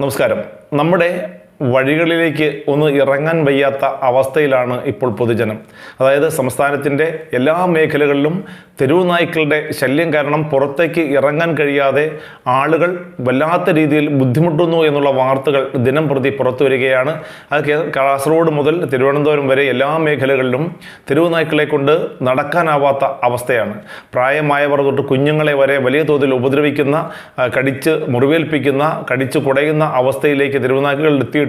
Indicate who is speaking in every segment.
Speaker 1: നമസ്കാരം. നമ്മുടെ വഴികളിലേക്ക് ഒന്ന് ഇറങ്ങാൻ വയ്യാത്ത അവസ്ഥയിലാണ് ഇപ്പോൾ പൊതുജനം. അതായത് സംസ്ഥാനത്തിന്റെ എല്ലാ മേഖലകളിലും തെരുവ് നായ്ക്കളുടെ ശല്യം കാരണം പുറത്തേക്ക് ഇറങ്ങാൻ കഴിയാതെ ആളുകൾ വല്ലാത്ത രീതിയിൽ ബുദ്ധിമുട്ടുന്നു എന്നുള്ള വാർത്തകൾ ദിനം പ്രതി പുറത്തു വരികയാണ്. അത് കാസർഗോഡ് മുതൽ തിരുവനന്തപുരം വരെ എല്ലാ മേഖലകളിലും തെരുവ് നായ്ക്കളെ കൊണ്ട് നടക്കാനാവാത്ത അവസ്ഥയാണ്. പ്രായമായവർ തൊട്ട് കുഞ്ഞുങ്ങളെ വരെ വലിയ തോതിൽ ഉപദ്രവിക്കുന്ന കടിച്ച് മുറിവേൽപ്പിക്കുന്ന കടിച്ച് കുടയുന്ന അവസ്ഥയിലേക്ക് തെരുവുനായ്ക്കൾ എത്തിയിട്ടും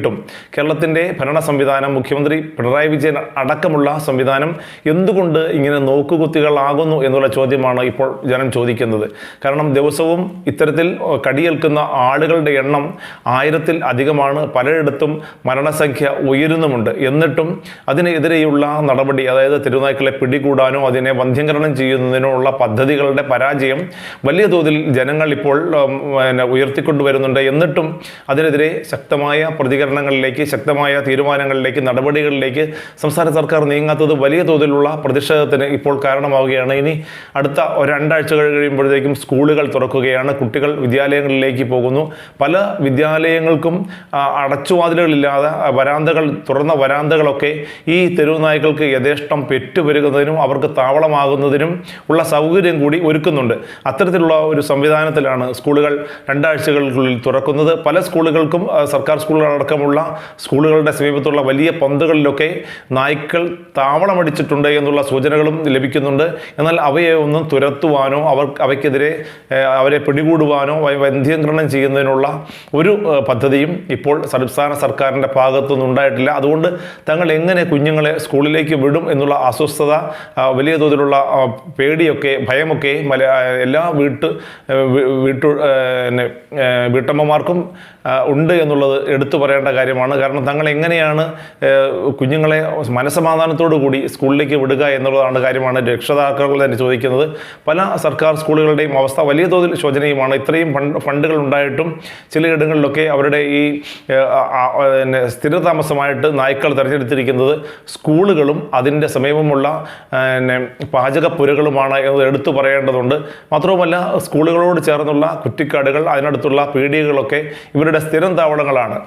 Speaker 1: കേരളത്തിന്റെ ഭരണ സംവിധാനം മുഖ്യമന്ത്രി പിണറായി വിജയൻ അടക്കമുള്ള സംവിധാനം എന്തുകൊണ്ട് ഇങ്ങനെ നോക്കുകുത്തികളാകുന്നു എന്നുള്ള ചോദ്യമാണ് ഇപ്പോൾ ജനം ചോദിക്കുന്നത്. കാരണം ദിവസവും ഇത്തരത്തിൽ കടിയേൽക്കുന്ന ആളുകളുടെ എണ്ണം ആയിരത്തിൽ അധികമാണ്. പലയിടത്തും മരണസംഖ്യ ഉയരുന്നുമുണ്ട്. എന്നിട്ടും അതിനെതിരെയുള്ള നടപടി അതായത് തിരുനായ്ക്കളെ പിടികൂടാനോ അതിനെ വന്ധ്യംകരണം ചെയ്യുന്നതിനോ ഉള്ള പദ്ധതികളുടെ പരാജയം വലിയ തോതിൽ ജനങ്ങൾ ഇപ്പോൾ ഉയർത്തിക്കൊണ്ടുവരുന്നുണ്ട്. എന്നിട്ടും അതിനെതിരെ ശക്തമായ പ്രതികരണങ്ങളിലേക്ക് ശക്തമായ തീരുമാനങ്ങളിലേക്ക് നടപടികളിലേക്ക് സംസ്ഥാന സർക്കാർ നീങ്ങാത്തത് വലിയ തോതിലുള്ള പ്രതിഷേധത്തിന് ഇപ്പോൾ കാരണമാവുകയാണ്. ഇനി അടുത്ത രണ്ടാഴ്ചകൾ കഴിയുമ്പോഴത്തേക്കും സ്കൂളുകൾ തുറക്കുകയാണ് കുട്ടികൾ വിദ്യാലയങ്ങളിലേക്ക് പോകുന്നു. പല വിദ്യാലയങ്ങൾക്കും അടച്ചുവാതിലുകളില്ലാതെ വരാന്തകൾ തുറന്ന വരാന്തകളൊക്കെ ഈ തെരുവ് നായ്ക്കൾക്ക് യഥേഷ്ടം പെറ്റുപെരുകുന്നതിനും അവർക്ക് താവളമാകുന്നതിനും ഉള്ള സൗകര്യം കൂടി ഒരുക്കുന്നുണ്ട്. അത്തരത്തിലുള്ള ഒരു സംവിധാനത്തിലാണ് സ്കൂളുകൾ രണ്ടാഴ്ചകൾക്കുള്ളിൽ തുറക്കുന്നത്. പല സ്കൂളുകൾക്കും സർക്കാർ സർക്കാർ സ്കൂളുകളടക്കമുള്ള സ്കൂളുകളുടെ സമീപത്തുള്ള വലിയ പന്തുകളിലൊക്കെ നായ്ക്കൾ താവളമടിച്ചിട്ടുണ്ട് എന്നുള്ള സൂചനകളും ലഭിക്കുന്നുണ്ട്. എന്നാൽ അവയെ ഒന്നും തുരത്തുവാനോ അവർ അവയ്ക്കെതിരെ അവരെ പിടികൂടുവാനോ വന്ധ്യംകരണം ചെയ്യുന്നതിനുള്ള ഒരു പദ്ധതിയും ഇപ്പോൾ സംസ്ഥാന സർക്കാരിന്റെ ഭാഗത്തുനിന്ന് ഉണ്ടായിട്ടില്ല. അതുകൊണ്ട് തങ്ങൾ എങ്ങനെ കുഞ്ഞുങ്ങളെ സ്കൂളിലേക്ക് വിടും എന്നുള്ള അസ്വസ്ഥത വലിയ തോതിലുള്ള പേടിയൊക്കെ ഭയമൊക്കെ മല എല്ലാ വീട്ട് വീട്ടു വീട്ടമ്മമാർക്കും ഉണ്ട് എന്നുള്ളത് എടുത്തു പറയേണ്ട കാര്യമാണ്. കാരണം തങ്ങൾ എങ്ങനെയാണ് കുഞ്ഞുങ്ങളെ മനസമാധാനത്തോടു കൂടി സ്കൂളിലേക്ക് വിടുക എന്നുള്ളതാണ് കാര്യമാണ് രക്ഷിതാക്കൾ തന്നെ ചോദിക്കുന്നത്. പല സർക്കാർ സ്കൂളുകളുടെയും അവസ്ഥ വലിയ തോതിൽ ശോചനീയമാണ്. ഇത്രയും ഫണ്ട് ഫണ്ടുകൾ ഉണ്ടായിട്ടും ചിലയിടങ്ങളിലൊക്കെ അവരുടെ ഈ സ്ഥിരതാമസമായിട്ട് നായ്ക്കൾ തിരഞ്ഞെടുത്തിരിക്കുന്നത് സ്കൂളുകളും അതിന്റെ സമീപമുള്ള പിന്നെ പാചകപ്പുരകളുമാണ് എന്ന് എടുത്തു പറയേണ്ടതുണ്ട്. മാത്രവുമല്ല സ്കൂളുകളോട് ചേർന്നുള്ള കുറ്റിക്കാടുകൾ അതിനടുത്തുള്ള പീടികകളൊക്കെ ഇവരുടെ സ്ഥിരം താവളങ്ങളാണ്.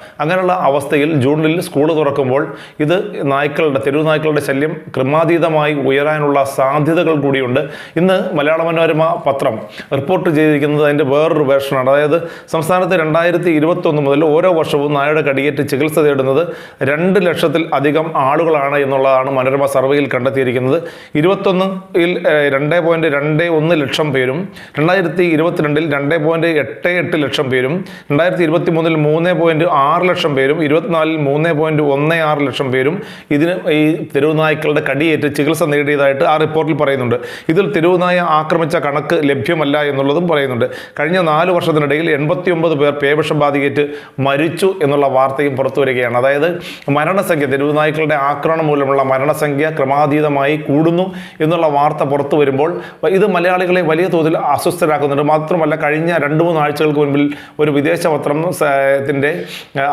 Speaker 1: അങ്ങനെയുള്ള അവസ്ഥയിൽ ജൂണിൽ സ്കൂൾ തുറക്കുമ്പോൾ ഇത് നായ്ക്കളുടെ തെരുവ് നായ്ക്കളുടെ ശല്യം ക്രമാതീതമായി ഉയരാനുള്ള സാധ്യതകൾ കൂടിയുണ്ട്. ഇന്ന് മലയാള മനോരമ പത്രം റിപ്പോർട്ട് ചെയ്തിരിക്കുന്നത് അതിന്റെ വേറൊരു വേർഷനാണ്. അതായത് സംസ്ഥാനത്ത് രണ്ടായിരത്തി ഇരുപത്തൊന്ന് മുതൽ ഓരോ വർഷവും നായയുടെ കടിയേറ്റ് ചികിത്സ തേടുന്നത് രണ്ട് ലക്ഷത്തിൽ അധികം ആളുകളാണ് എന്നുള്ളതാണ് മനോരമ സർവേയിൽ കണ്ടെത്തിയിരിക്കുന്നത്. ഇരുപത്തൊന്നിൽ രണ്ട് പോയിന്റ് രണ്ട് ഒന്ന് ലക്ഷം പേരും രണ്ടായിരത്തി ഇരുപത്തിരണ്ടിൽ രണ്ട് പോയിന്റ് എട്ട് എട്ട് ലക്ഷം പേരും രണ്ടായിരത്തി ഇരുപത്തി മൂന്നിൽ മൂന്ന് പോയിന്റ് ആറ് ലക്ഷം പേരും ഇരുപത്തിനാലിൽ മൂന്ന് പോയിന്റ് ഒന്ന് ആറ് ലക്ഷം പേരും ഇതിന് ഈ തെരുവ് നായ്ക്കളുടെ കടിയേറ്റ് ചികിത്സ നേടിയതായിട്ട് ആ റിപ്പോർട്ടിൽ പറയുന്നുണ്ട്. ഇതിൽ തെരുവ് നായ ആക്രമിച്ച കണക്ക് ലഭ്യമല്ല എന്നുള്ളതും പറയുന്നുണ്ട്. കഴിഞ്ഞ നാല് വർഷത്തിനിടയിൽ എൺപത്തി ഒമ്പത് പേർ പേവിഷം ബാധിക്കേറ്റ് മരിച്ചു എന്നുള്ള വാർത്തയും പുറത്തു വരികയാണ്. അതായത് മരണസംഖ്യ തെരുവ് നായ്ക്കളുടെ ആക്രമണം മൂലമുള്ള മരണസംഖ്യ ക്രമാതീതമായി കൂടുന്നു എന്നുള്ള വാർത്ത പുറത്തു വരുമ്പോൾ ഇത് മലയാളികളെ വലിയ തോതിൽ അസ്വസ്ഥരാക്കുന്നുണ്ട്. മാത്രമല്ല കഴിഞ്ഞ രണ്ട് മൂന്ന് ആഴ്ചകൾക്ക് മുൻപിൽ ഒരു വിദേശ പത്രം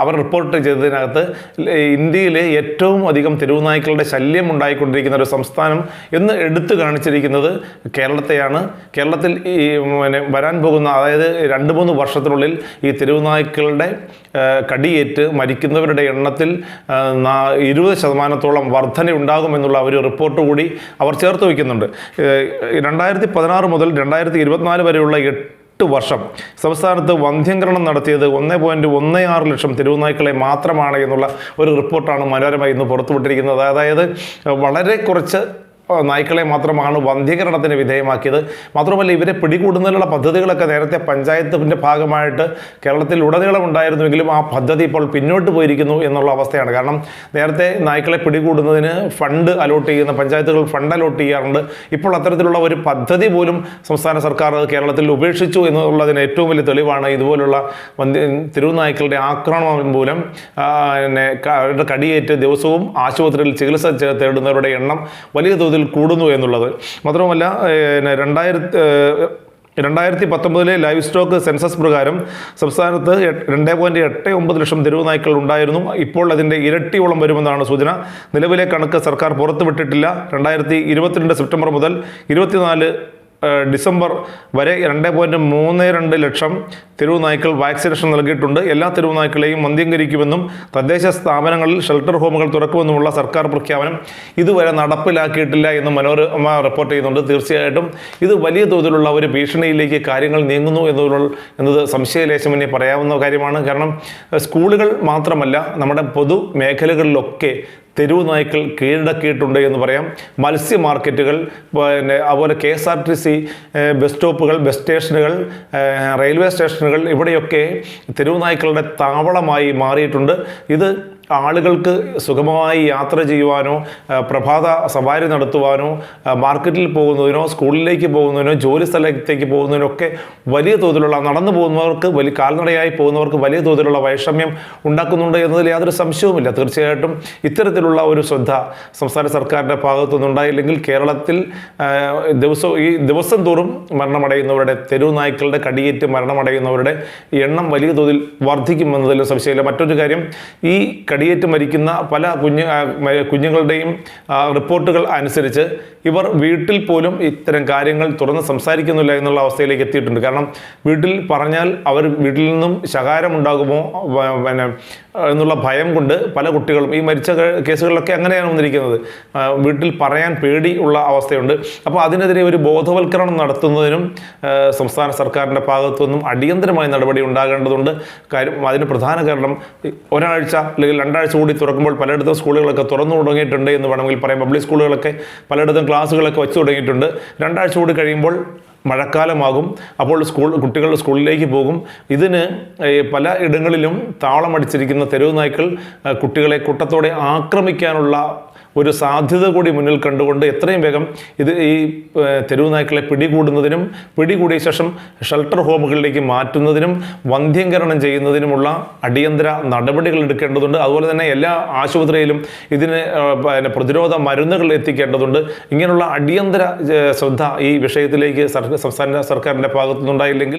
Speaker 1: അവർ റിപ്പോർട്ട് ചെയ്തതിനകത്ത് ഇന്ത്യയിലെ ഏറ്റവും അധികം തെരുവുനായ്ക്കളുടെ ശല്യം ഉണ്ടായിക്കൊണ്ടിരിക്കുന്ന ഒരു സംസ്ഥാനം എന്ന് എടുത്തു കാണിച്ചിരിക്കുന്നത് കേരളത്തെയാണ്. കേരളത്തിൽ ഈ പിന്നെ വരാൻ പോകുന്ന അതായത് രണ്ട് മൂന്ന് വർഷത്തിനുള്ളിൽ ഈ തെരുവുനായ്ക്കളുടെ കടിയേറ്റ് മരിക്കുന്നവരുടെ എണ്ണത്തിൽ ഇരുപത് ശതമാനത്തോളം വർധന ഉണ്ടാകുമെന്നുള്ള ഒരു റിപ്പോർട്ട് കൂടി അവർ ചേർത്ത് വയ്ക്കുന്നുണ്ട്. രണ്ടായിരത്തി പതിനാറ് മുതൽ രണ്ടായിരത്തി ഇരുപത്തിനാല് വരെയുള്ള എട്ട് വർഷം. സംസ്ഥാനത്ത് വന്ധ്യംകരണം നടത്തിയത് ഒന്ന് പോയിന്റ് ഒന്ന് ആറ് ലക്ഷം തെരുവുനായ്ക്കളെ മാത്രമാണ് എന്നുള്ള ഒരു റിപ്പോർട്ടാണ് മനോരമ ഇന്ന് പുറത്തുവിട്ടിരിക്കുന്നത്. അതായത് വളരെ കുറച്ച് നായ്ക്കളെ മാത്രമാണ് വന്ധ്യീകരണത്തിന് വിധേയമാക്കിയത്. മാത്രമല്ല ഇവരെ പിടികൂടുന്നതിനുള്ള പദ്ധതികളൊക്കെ നേരത്തെ പഞ്ചായത്തിന്റെ ഭാഗമായിട്ട് കേരളത്തിൽ ഉടനീളം ഉണ്ടായിരുന്നുവെങ്കിലും ആ പദ്ധതി ഇപ്പോൾ പിന്നോട്ട് പോയിരിക്കുന്നു എന്നുള്ള അവസ്ഥയാണ്. കാരണം നേരത്തെ നായ്ക്കളെ പിടികൂടുന്നതിന് ഫണ്ട് അലോട്ട് ചെയ്യുന്ന പഞ്ചായത്തുകൾ ഫണ്ട് അലോട്ട് ചെയ്യാറുണ്ട്. ഇപ്പോൾ അത്തരത്തിലുള്ള ഒരു പദ്ധതി പോലും സംസ്ഥാന സർക്കാർ കേരളത്തിൽ ഉപേക്ഷിച്ചു എന്നുള്ളതിന് ഏറ്റവും വലിയ തെളിവാണ് ഇതുപോലുള്ള തിരുനായ്ക്കളുടെ ആക്രമണം മൂലം കടിയേറ്റ് ദിവസവും ആശുപത്രിയിൽ ചികിത്സ തേടുന്നവരുടെ എണ്ണം വലിയ തോതിൽ കൂടുന്നു എന്നുള്ളത്. മാത്രമല്ല പിന്നെ രണ്ടായിരത്തി രണ്ടായിരത്തി പത്തൊമ്പതിലെ ലൈവ് സ്റ്റോക്ക് സെൻസസ് പ്രകാരം സംസ്ഥാനത്ത് രണ്ട് പോയിന്റ് എട്ട് ഒമ്പത് ലക്ഷം തെരുവ് നായ്ക്കൾ ഉണ്ടായിരുന്നു. ഇപ്പോൾ അതിന്റെ ഇരട്ടിയോളം വരുമെന്നാണ് സൂചന. നിലവിലെ കണക്ക് സർക്കാർ പുറത്തുവിട്ടിട്ടില്ല. രണ്ടായിരത്തി ഇരുപത്തിരണ്ട് സെപ്റ്റംബർ മുതൽ ഇരുപത്തിനാല് ഡിസംബർ വരെ രണ്ട് പോയിന്റ് മൂന്ന് രണ്ട് ലക്ഷം തെരുവ് നായ്ക്കൾ വാക്സിനേഷൻ നൽകിയിട്ടുണ്ട്. എല്ലാ തെരുവ് നായ്ക്കളെയും മന്ദ്യംകരിക്കുമെന്നും തദ്ദേശ സ്ഥാപനങ്ങളിൽ ഷെൽട്ടർ ഹോമുകൾ തുറക്കുമെന്നുമുള്ള സർക്കാർ പ്രഖ്യാപനം ഇതുവരെ നടപ്പിലാക്കിയിട്ടില്ല എന്ന് മനോരമ റിപ്പോർട്ട് ചെയ്യുന്നുണ്ട്. തീർച്ചയായിട്ടും ഇത് വലിയ തോതിലുള്ള ഒരു ഭീഷണിയിലേക്ക് കാര്യങ്ങൾ നീങ്ങുന്നു എന്നുള്ള എന്നത് സംശയലേശമെന്നെ പറയാവുന്ന കാര്യമാണ്. കാരണം സ്കൂളുകൾ മാത്രമല്ല നമ്മുടെ പൊതു മേഖലകളിലൊക്കെ തെരുവ് നായ്ക്കൾ കീഴടക്കിയിട്ടുണ്ട് എന്ന് പറയാം. മത്സ്യ മാർക്കറ്റുകൾ പിന്നെ അതുപോലെ K S R T C bus സ്റ്റോപ്പുകൾ bus സ്റ്റേഷനുകൾ റെയിൽവേ സ്റ്റേഷനുകൾ ഇവിടെയൊക്കെ തെരുവുനായ്ക്കളുടെ താവളമായി മാറിയിട്ടുണ്ട്. ഇത് ആളുകൾക്ക് സുഗമമായി യാത്ര ചെയ്യുവാനോ പ്രഭാത സവാരി നടത്തുവാനോ മാർക്കറ്റിൽ പോകുന്നതിനോ സ്കൂളിലേക്ക് പോകുന്നതിനോ ജോലി സ്ഥലത്തേക്ക് പോകുന്നതിനോ ഒക്കെ വലിയ തോതിലുള്ള നടന്നു പോകുന്നവർക്ക് വലിയ കാൽനടയായി പോകുന്നവർക്ക് വലിയ തോതിലുള്ള വൈഷമ്യം ഉണ്ടാക്കുന്നുണ്ട് എന്നതിൽ യാതൊരു സംശയവുമില്ല. തീർച്ചയായിട്ടും ഇത്തരത്തിലുള്ള ഒരു ശ്രദ്ധ സംസ്ഥാന സർക്കാരിന്റെ ഭാഗത്തു നിന്നുണ്ടായില്ലെങ്കിൽ കേരളത്തിൽ ദിവസവും ഈ ദിവസം തോറും മരണമടയുന്നവരുടെ തെരുവ് നായ്ക്കളുടെ കടിയേറ്റ് മരണമടയുന്നവരുടെ എണ്ണം വലിയ തോതിൽ വർദ്ധിക്കുമെന്നതിൽ സംശയമില്ല. മറ്റൊരു കാര്യം ഈ കടിയേറ്റ് മരിക്കുന്ന പല കുഞ്ഞു കുഞ്ഞുങ്ങളുടെയും റിപ്പോർട്ടുകൾ അനുസരിച്ച് ഇവർ വീട്ടിൽ പോലും ഇത്തരം കാര്യങ്ങൾ തുറന്ന് സംസാരിക്കുന്നില്ല എന്നുള്ള അവസ്ഥയിലേക്ക് എത്തിയിട്ടുണ്ട്. കാരണം വീട്ടിൽ പറഞ്ഞാൽ അവർ വീട്ടിൽ നിന്നും ശകാരമുണ്ടാകുമോ പിന്നെ എന്നുള്ള ഭയം കൊണ്ട് പല കുട്ടികളും ഈ മരിച്ച കേസുകളിലൊക്കെ അങ്ങനെയാണ് വന്നിരിക്കുന്നത്. വീട്ടിൽ പറയാൻ പേടി ഉള്ള അവസ്ഥയുണ്ട്. അപ്പോൾ അതിനെതിരെ ഒരു ബോധവൽക്കരണം നടത്തുന്നതിനും സംസ്ഥാന സർക്കാരിന്റെ ഭാഗത്തു നിന്നും അടിയന്തരമായ നടപടി ഉണ്ടാകേണ്ടതുണ്ട്. കാര്യം അതിന് പ്രധാന കാരണം ഒരാഴ്ച അല്ലെങ്കിൽ രണ്ടാഴ്ച കൂടി തുറക്കുമ്പോൾ പലയിടത്തും സ്കൂളുകളൊക്കെ തുറന്നു തുടങ്ങിയിട്ടുണ്ട് എന്ന് വേണമെങ്കിൽ പറയാം. പബ്ലിക് സ്കൂളുകളൊക്കെ പലയിടത്തും ക്ലാസ്സുകളൊക്കെ വെച്ച് തുടങ്ങിയിട്ടുണ്ട്. രണ്ടാഴ്ച കൂടി കഴിയുമ്പോൾ മഴക്കാലമാകും. അപ്പോൾ സ്കൂൾ കുട്ടികൾ സ്കൂളിലേക്ക് പോകും. ഇതിന് പല ഇടങ്ങളിലും താളമടിച്ചിരിക്കുന്ന തെരുവ് നായ്ക്കൾ കുട്ടികളെ കൂട്ടത്തോടെ ആക്രമിക്കാനുള്ള ഒരു സാധ്യത കൂടി മുന്നിൽ കണ്ടുകൊണ്ട് എത്രയും വേഗം ഇത് ഈ തെരുവ് നായ്ക്കളെ പിടികൂടുന്നതിനും പിടികൂടിയ ശേഷം ഷെൽട്ടർ ഹോമുകളിലേക്ക് മാറ്റുന്നതിനും വന്ധ്യംകരണം ചെയ്യുന്നതിനുമുള്ള അടിയന്തര നടപടികൾ എടുക്കേണ്ടതുണ്ട്. അതുപോലെ തന്നെ എല്ലാ ആശുപത്രിയിലും ഇതിന് പ്രതിരോധ മരുന്നുകൾ എത്തിക്കേണ്ടതുണ്ട്. ഇങ്ങനെയുള്ള അടിയന്തര ശ്രദ്ധ ഈ വിഷയത്തിലേക്ക് സർ- സംസ്ഥാന സർക്കാരിന്റെ ഭാഗത്തുനിന്നുണ്ടായില്ലെങ്കിൽ